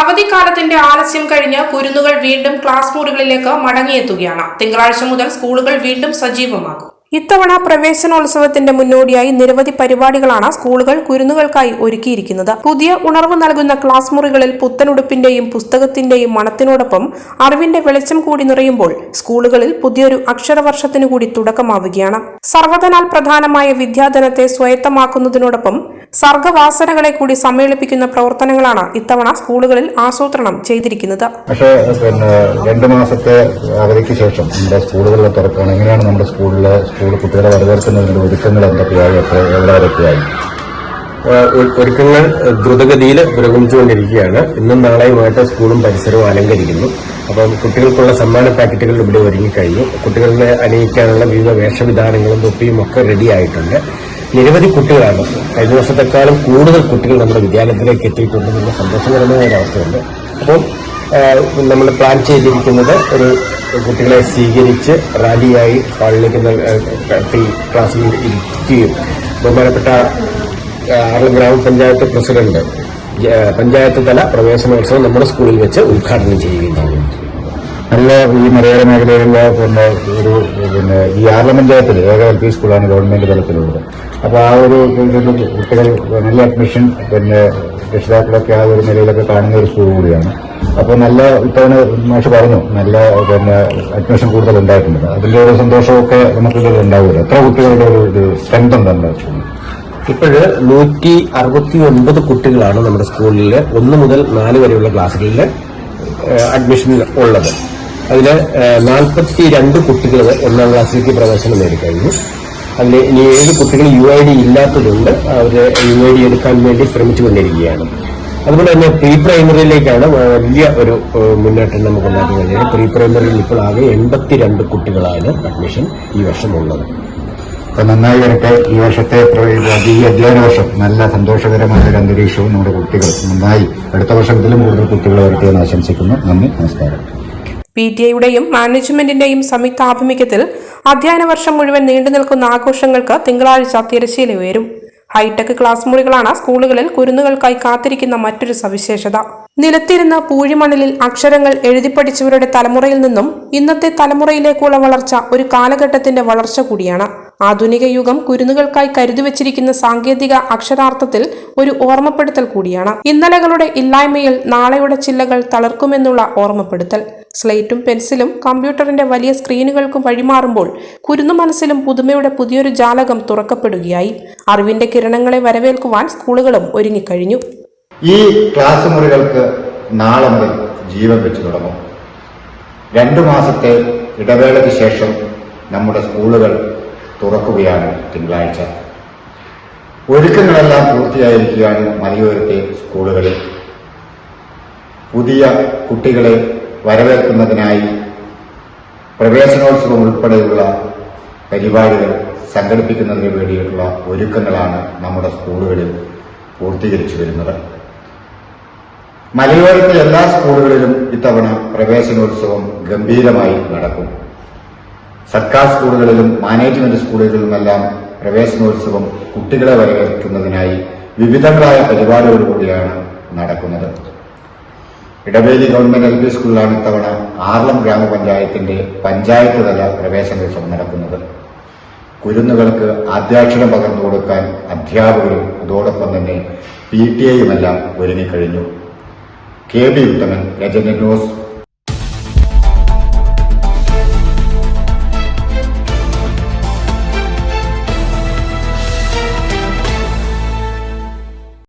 അവധിക്കാലത്തിന്റെ ആലസ്യം കഴിഞ്ഞ് കുരുന്നുകൾ വീണ്ടും ക്ലാസ് മുറികളിലേക്ക് മടങ്ങിയെത്തുകയാണ്. തിങ്കളാഴ്ച മുതൽ സ്കൂളുകൾ വീണ്ടും സജീവമാകും. ഇത്തവണ പ്രവേശനോത്സവത്തിന്റെ മുന്നോടിയായി നിരവധി പരിപാടികളാണ് സ്കൂളുകൾ കുരുന്നുകൾക്കായി ഒരുക്കിയിരിക്കുന്നത്. പുതിയ ഉണർവ് നൽകുന്ന ക്ലാസ് മുറികളിൽ പുത്തനുടുപ്പിന്റെയും പുസ്തകത്തിന്റെയും മണത്തിനോടൊപ്പം അറിവിന്റെ വെളിച്ചം കൂടി നിറയുമ്പോൾ സ്കൂളുകളിൽ പുതിയൊരു അക്ഷരവർഷത്തിനു കൂടി തുടക്കമാവുകയാണ്. സർവതനാൽ പ്രധാനമായ വിദ്യാധനത്തെ സ്വായത്തമാക്കുന്നതിനോടൊപ്പം സർഗവാസനകളെ കൂടി സമ്മേളിപ്പിക്കുന്ന പ്രവർത്തനങ്ങളാണ് ഇത്തവണ സ്കൂളുകളിൽ ആസൂത്രണം ചെയ്തിരിക്കുന്നത്. പക്ഷേ പിന്നെ രണ്ട് മാസത്തെ അവധിക്ക് ശേഷം നമ്മുടെ സ്കൂളുകളിലെ തുറക്കാണ് എങ്ങനെയാണ് നമ്മുടെ സ്കൂളിലെ സ്കൂൾ കുട്ടികളെ വരവേൽക്കുന്നതിനുള്ള ഒരുക്കങ്ങൾ എന്തൊക്കെയായി? എത്ര എവിടെ വരെയൊക്കെയായി? ഒരു- ഒരുക്കങ്ങൾ ദ്രുതഗതിയിൽ പുരോഗമിച്ചുകൊണ്ടിരിക്കുകയാണ്. ഇന്നും നാളെയുമായിട്ട് സ്കൂളും പരിസരവും അലങ്കരിക്കുന്നു. അപ്പം കുട്ടികൾക്കുള്ള സമ്മാന പാക്കറ്റുകൾ ഇവിടെ ഒരുങ്ങിക്കഴിഞ്ഞു. കുട്ടികളെ അണിയിക്കാനുള്ള വിവിധ വേഷവിധാനങ്ങളും തൊപ്പിയും ഒക്കെ റെഡി ആയിട്ടുണ്ട്. നിരവധി കുട്ടികളാണ്. കഴിഞ്ഞ വർഷത്തെക്കാളും കൂടുതൽ കുട്ടികൾ നമ്മുടെ വിദ്യാലയത്തിലേക്ക് എത്തിയിട്ടുണ്ടെന്നുള്ള സന്തോഷകരമായ ഒരു അപ്പോൾ അപ്പം നമ്മൾ പ്ലാൻ ചെയ്തിരിക്കുന്നത് ഒരു കുട്ടികളെ സ്വീകരിച്ച് റാലിയായി ഹാളിലേക്ക് ക്ലാസ്സിൽ ഇരിക്കുകയും ബഹുമാനപ്പെട്ട ആറളം ഗ്രാമപഞ്ചായത്ത് പ്രസിഡന്റ് പഞ്ചായത്ത് തല പ്രവേശനോത്സവം നമ്മുടെ സ്കൂളിൽ വെച്ച് ഉദ്ഘാടനം ചെയ്യുകയും ചെയ്യും നല്ല ഈ മലയോര മേഖലയിലുള്ള പിന്നെ ഒരു പിന്നെ ഈ ആർല പഞ്ചായത്തിൽ ഏക എൽ പി സ്കൂളാണ് ഗവൺമെന്റ് തലത്തിലുള്ളത്. അപ്പോൾ ആ ഒരു കുട്ടികൾ നല്ല അഡ്മിഷൻ പിന്നെ രക്ഷിതാക്കളൊക്കെ ആ ഒരു നിലയിലൊക്കെ കാണുന്ന ഒരു സ്കൂൾ കൂടിയാണ്. അപ്പോൾ നല്ല ഇത്തവണ മാഷ് പറഞ്ഞു നല്ല പിന്നെ അഡ്മിഷൻ കൂടുതൽ ഉണ്ടായിട്ടുണ്ട്. അതിന്റെ ഒരു സന്തോഷമൊക്കെ നമുക്ക് ഇതിൽ ഉണ്ടാവില്ല എത്ര കുട്ടികളുടെ ഒരു സ്ട്രെങ്ത് ഉണ്ട് നമ്മുടെ സ്കൂളിൽ ഇപ്പോഴ് നൂറ്റി അറുപത്തി ഒൻപത് കുട്ടികളാണ് നമ്മുടെ സ്കൂളിൽ ഒന്ന് മുതൽ നാല് വരെയുള്ള ക്ലാസ്സുകളിൽ അഡ്മിഷൻ ഉള്ളത്. അതിൽ നാൽപ്പത്തി രണ്ട് കുട്ടികൾ ഒന്നാം ക്ലാസ്സിലേക്ക് പ്രവേശനം നേടിക്കഴിഞ്ഞു. അതിൽ ഇനി ഏഴ് കുട്ടികൾ യു ഐ ഡി ഇല്ലാത്തതുകൊണ്ട് അവർ യു ഐ ഡി എടുക്കാൻ വേണ്ടി ശ്രമിച്ചു ശ്രമിച്ചുകൊണ്ടിരിക്കുകയാണ്. അതുപോലെ തന്നെ പ്രീ പ്രൈമറിയിലേക്കാണ് വലിയ ഒരു മുന്നേറ്റം നമുക്ക് ഉണ്ടാക്കി കഴിഞ്ഞത് പ്രീ പ്രൈമറിയിൽ ഇപ്പോൾ ആകെ എൺപത്തിരണ്ട് കുട്ടികളാണ് അഡ്മിഷൻ ഈ വർഷം ഉള്ളത്. അപ്പൊ നന്നായി വരട്ടെ. ഈ വർഷത്തെ ഈ അധ്യയന വർഷം നല്ല സന്തോഷകരമായ ഒരു അന്തരീക്ഷവും നമ്മുടെ കുട്ടികൾ നന്നായി. അടുത്ത വർഷത്തിലും കൂടുതൽ കുട്ടികളെ വരട്ടെ എന്ന് ആശംസിക്കുന്നു. നന്ദി. നമസ്കാരം. പി ടി ഐയുടെയും മാനേജ്മെന്റിന്റെയും സംയുക്ത ആഭിമുഖ്യത്തിൽ അധ്യയന വർഷം മുഴുവൻ നീണ്ടു നിൽക്കുന്ന ആഘോഷങ്ങൾക്ക് തിങ്കളാഴ്ച തിരശ്ശീല ഉയരും. ഹൈടെക് ക്ലാസ് മുറികളാണ് സ്കൂളുകളിൽ കുരുന്നുകൾക്കായി കാത്തിരിക്കുന്ന മറ്റൊരു സവിശേഷത. നിലത്തിരുന്ന പൂഴിമണലിൽ അക്ഷരങ്ങൾ എഴുതി പഠിച്ചവരുടെ തലമുറയിൽ നിന്നും ഇന്നത്തെ തലമുറയിലേക്കുള്ള വളർച്ച ഒരു കാലഘട്ടത്തിന്റെ വളർച്ച കൂടിയാണ്. ആധുനിക യുഗം കുരുന്നുകൾക്കായി കരുതി വച്ചിരിക്കുന്ന സാങ്കേതിക അക്ഷരാർത്ഥത്തിൽ ഒരു ഓർമ്മപ്പെടുത്തൽ കൂടിയാണ്. ഇന്നലകളുടെ ഇല്ലായ്മയിൽ നാളെയുടെ ചില്ലകൾ തളർക്കുമെന്നുള്ള ഓർമ്മപ്പെടുത്തൽ. സ്ലേറ്റും പെൻസിലും കമ്പ്യൂട്ടറിന്റെ വലിയ സ്ക്രീനുകൾക്കും വഴിമാറുമ്പോൾ കുരുന്നു മനസ്സിലും പുതുമയുടെ പുതിയൊരു ജാലകം തുറക്കപ്പെടുകയായി. അറിവിന്റെ കിരണങ്ങളെ വരവേൽക്കുവാൻ സ്കൂളുകളും ഒരുങ്ങിക്കഴിഞ്ഞു. ഈ ക്ലാസ് മുറികൾക്ക് നാളെ മുതൽ ജീവൻ വെച്ചു തുടങ്ങും. രണ്ടു മാസത്തെ ഇടവേളയ്ക്ക് ശേഷം നമ്മുടെ സ്കൂളുകൾ തുറക്കുകയാണ് തിങ്കളാഴ്ച. ഒരുക്കങ്ങളെല്ലാം പൂർത്തിയായിരിക്കുകയാണ് മലയോരത്തെ സ്കൂളുകളിൽ. പുതിയ കുട്ടികളെ വരവേൽക്കുന്നതിനായി പ്രവേശനോത്സവം ഉൾപ്പെടെയുള്ള പരിപാടികൾ സംഘടിപ്പിക്കുന്നതിന് വേണ്ടിയിട്ടുള്ള ഒരുക്കങ്ങളാണ് നമ്മുടെ സ്കൂളുകളിൽ പൂർത്തീകരിച്ചു വരുന്നത്. മലയോരത്തെ എല്ലാ സ്കൂളുകളിലും ഇത്തവണ പ്രവേശനോത്സവം ഗംഭീരമായി നടക്കും. സർക്കാർ സ്കൂളുകളിലും മാനേജ്മെന്റ് സ്കൂളുകളിലുമെല്ലാം പ്രവേശനോത്സവം കുട്ടികളെ വരവേൽക്കുന്നതിനായി വിവിധങ്ങളായ പരിപാടികളോടുകൂടിയാണ് നടക്കുന്നത്. ഇടവേലി ഗവൺമെന്റ് എൽ പി സ്കൂളിലാണ് ഇത്തവണ ആർലം ഗ്രാമപഞ്ചായത്തിന്റെ പഞ്ചായത്ത് തല പ്രവേശനോത്സവം നടക്കുന്നത്. കുരുന്നുകൾക്ക് ആദ്യാക്ഷരം പകർന്നു കൊടുക്കാൻ അധ്യാപകരും അതോടൊപ്പം തന്നെ പി ടി ഐയുമെല്ലാം ഒരുങ്ങിക്കഴിഞ്ഞു. K. B. Uthaman Rajana news